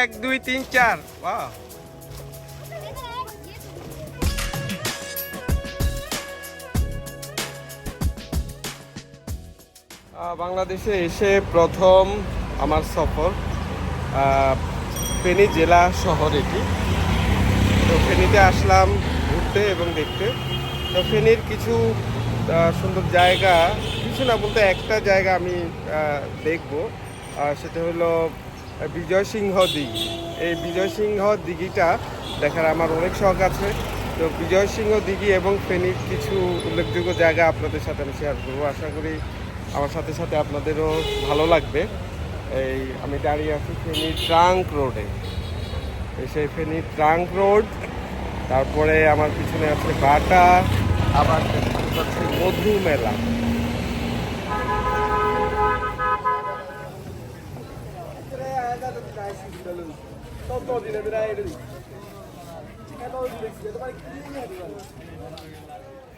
এক দুই তিন চার। আহ, বাংলাদেশে এসে প্রথম আমার সফর। ফেনী জেলা শহর এটি। তো ফেনীতে আসলাম ঘুরতে এবং দেখতে। তো ফেনীর কিছু সুন্দর জায়গা কিছু না বলতে একটা জায়গা আমি দেখব। সেটা হলো বিজয় সিংহ দিঘি। এই বিজয় সিংহ দিঘিটা দেখার আমার অনেক শখ আছে। তো বিজয় সিংহ দিঘি এবং ফেনীর কিছু উল্লেখযোগ্য জায়গা আপনাদের সাথে আমি শেয়ার করব। আশা করি আমার সাথে সাথে আপনাদেরও ভালো লাগবে। এই আমি দাঁড়িয়ে আছি ফেনী ট্রাঙ্ক রোডে। সেই ফেনী ট্রাঙ্ক রোড, তারপরে আমার পিছনে আছে বাটা, আবার মধু মেলা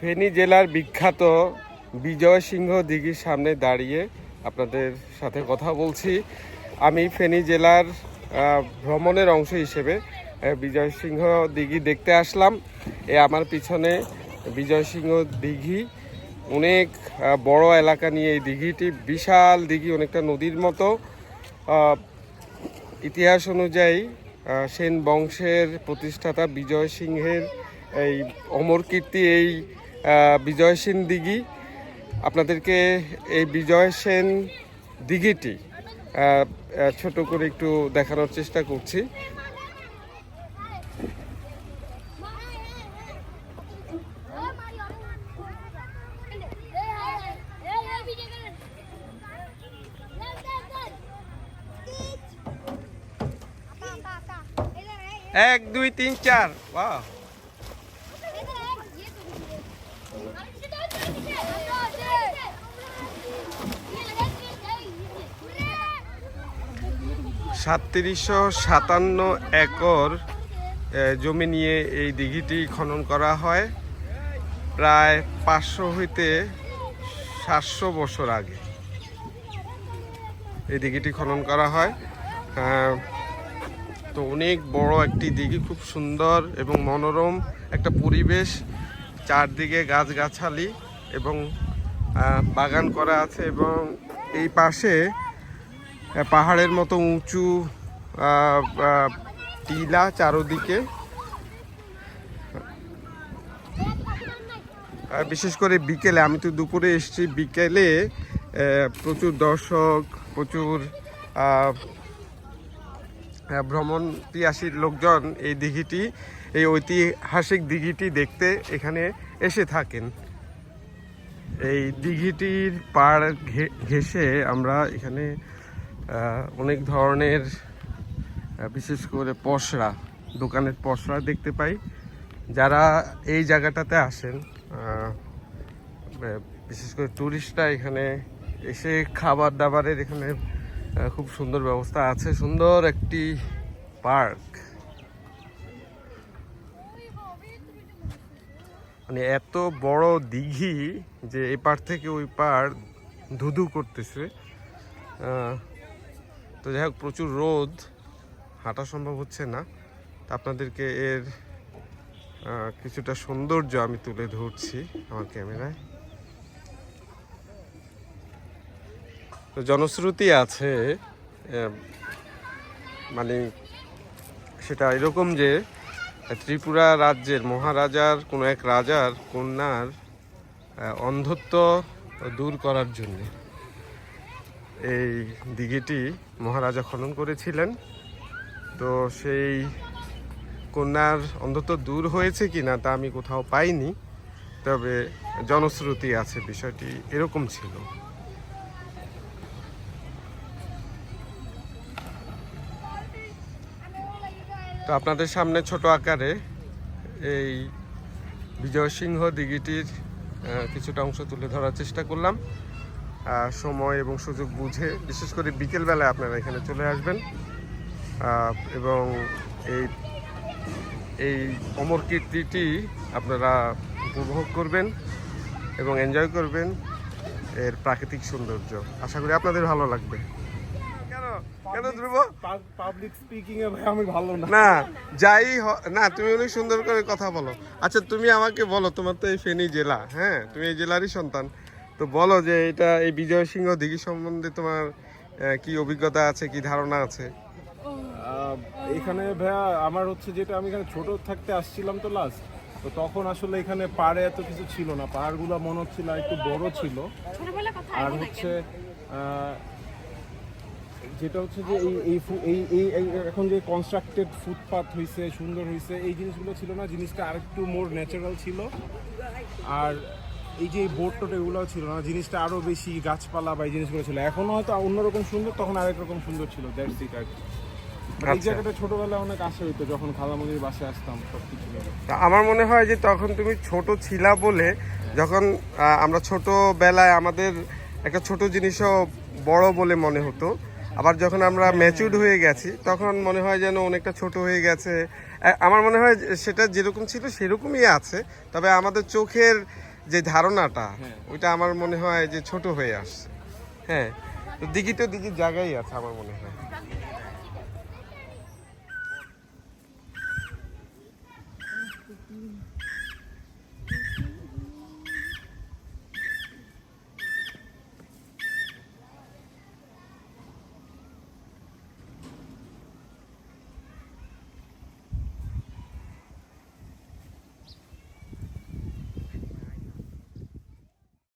ফেনী জেলার বিখ্যাত বিজয় সিংহ দিঘির সামনে দাঁড়িয়ে আপনাদের সাথে কথা বলছি। আমি ফেনী জেলার ভ্রমণের অংশ হিসেবে বিজয় সিংহ দিঘি দেখতে আসলাম। এ আমার পিছনে বিজয় সিংহ দিঘি। অনেক বড় এলাকা নিয়ে এই দিঘিটি বিশাল দিঘি, অনেকটা নদীর মতো। ইতিহাস অনুযায়ী সেন বংশের প্রতিষ্ঠাতা বিজয় সিংহের এই অমর কীর্তি, এই বিজয় সেন দিঘি। আপনাদেরকে এই বিজয় সেন দিঘিটি ছোট করে একটু দেখানোর চেষ্টা করছি। এক, দুই, তিন, চার। বাহ। সাতত্রিশশো সাতান্ন একর জমি নিয়ে এই দিঘিটি খনন করা হয় প্রায় পাঁচশো হইতে সাতশো বছর আগে। এই দিঘিটি খনন করা হয়। তো অনেক বড় একটি দিঘি, খুব সুন্দর এবং মনোরম একটা পরিবেশ, চারদিকে গাছগাছালি এবং বাগান করা আছে এবং এই পাশে পাহাড়ের মতো উঁচু টিলা চারোদিকে। বিশেষ করে বিকেলে, আমি তো দুপুরে এসেছি বিকেলে প্রচুর দর্শক, প্রচুর ভ্রমণ পিয়াসীর লোকজন এই দিঘিটি, এই ঐতিহাসিক দিঘিটি দেখতে এখানে এসে থাকেন। এই দিঘিটির পাড় ঘে- ঘেঁষে আমরা এখানে অনেক ধরনের বিশেষ করে পসরা, দোকানের পসরা দেখতে পাই। যারা এই জায়গাটাতে আসেন বিশেষ করে টুরিস্টরা এখানে এসে খাবার দাবারের এখানে খুব সুন্দর ব্যবস্থা আছে, সুন্দর একটি পার্ক। মানে এত বড় দিঘি যে এই পার থেকে ওই পার ধুধু করতেছে। তো যাই হোক, প্রচুর রোদ, হাঁটা সম্ভব হচ্ছে না। আপনাদেরকে এর কিছুটা সৌন্দর্য আমি তুলে ধরছি আমার ক্যামেরায়। তো জনশ্রুতি আছে মানে সেটা এরকম যে ত্রিপুরা রাজ্যের, মহারাজার, কোনো এক রাজার কন্যার অন্ধত্ব দূর করার জন্য এই দিঘিটি মহারাজা খনন করেছিলেন। তো সেই কন্যার অন্ধত্ব দূর হয়েছে কি না তা আমি কোথাও পাইনি, তবে জনশ্রুতি আছে বিষয়টি এরকম ছিল। তো আপনাদের সামনে ছোট আকারে এই বিজয় সিংহ দিঘিটির কিছুটা অংশ তুলে ধরার চেষ্টা করলাম। সময় এবং সুযোগ বুঝে বিশেষ করে বিকেলবেলায় আপনারা এখানে চলে আসবেন। এবং এই এই অমর কীর্তিটি আপনারা উপভোগ করবেন এবং এনজয় করবেন এর প্রাকৃতিক সৌন্দর্য। আশা করি আপনাদের ভালো লাগবে। কেন ধ্রুব? পাবলিক স্পিকিং এ ভাই আমি ভালো না। না যাই হ- না তুমি অনেক সুন্দর করে কথা বলো। আচ্ছা তুমি আমাকে বলো তোমার তো এই ফেনী জেলা হ্যাঁ? তুমি এই জেলারই সন্তান। তো বলো যে এটা এই বিজয় সিংহ দিঘি সম্বন্ধে তোমার কি অভিজ্ঞতা আছে কি ধারণা আছে? এখানে ভাইয়া আমার হচ্ছে যেটা আমি এখানে ছোট থাকতে আসছিলাম তো লাস্ট তো তখন আসলে এখানে পাড়ে এত কিছু ছিল না। পাহাড়গুলো মনে হচ্ছিল একটু বড় ছিল। আর হচ্ছে যেটা হচ্ছে যে এই এই এই এখন যে কনস্ট্রাক্টেড ফুটপাথ হয়েছে সুন্দর হয়েছে এই জিনিসগুলো ছিল না জিনিসটা আরেকটু মোর ন্যাচারাল ছিল। আর এই যে বোট টোট এগুলো ছিল না জিনিসটা আরও বেশি গাছপালা বা এই জিনিসগুলো ছিল। এখন হয়তো অন্যরকম সুন্দর তখন আরেক রকম সুন্দর ছিল দ্যাটস ইট আর কি। But এই আচ্ছা। জায়গাটা ছোটবেলায় অনেক আসা হইতো যখন খালামুদির বাসায় আসতাম সব কিছু আমার মনে হয় যে তখন তুমি ছোট ছিলা বলে যখন আমরা ছোটবেলায় আমাদের একটা ছোট জিনিসও বড় বলে মনে হতো। আবার যখন আমরা ম্যাচিউড হয়ে গেছি তখন মনে হয় যেন অনেকটা ছোট হয়ে গেছে। আমার মনে হয় সেটা যেরকম ছিল সেরকমই আছে তবে আমাদের চোখের যে ধারণাটা হ্যাঁ। ওইটা আমার মনে হয় যে ছোট হয়ে আসছে। হ্যাঁ তো দিঘি তো দিঘির জায়গায় আছে আমার মনে হয়।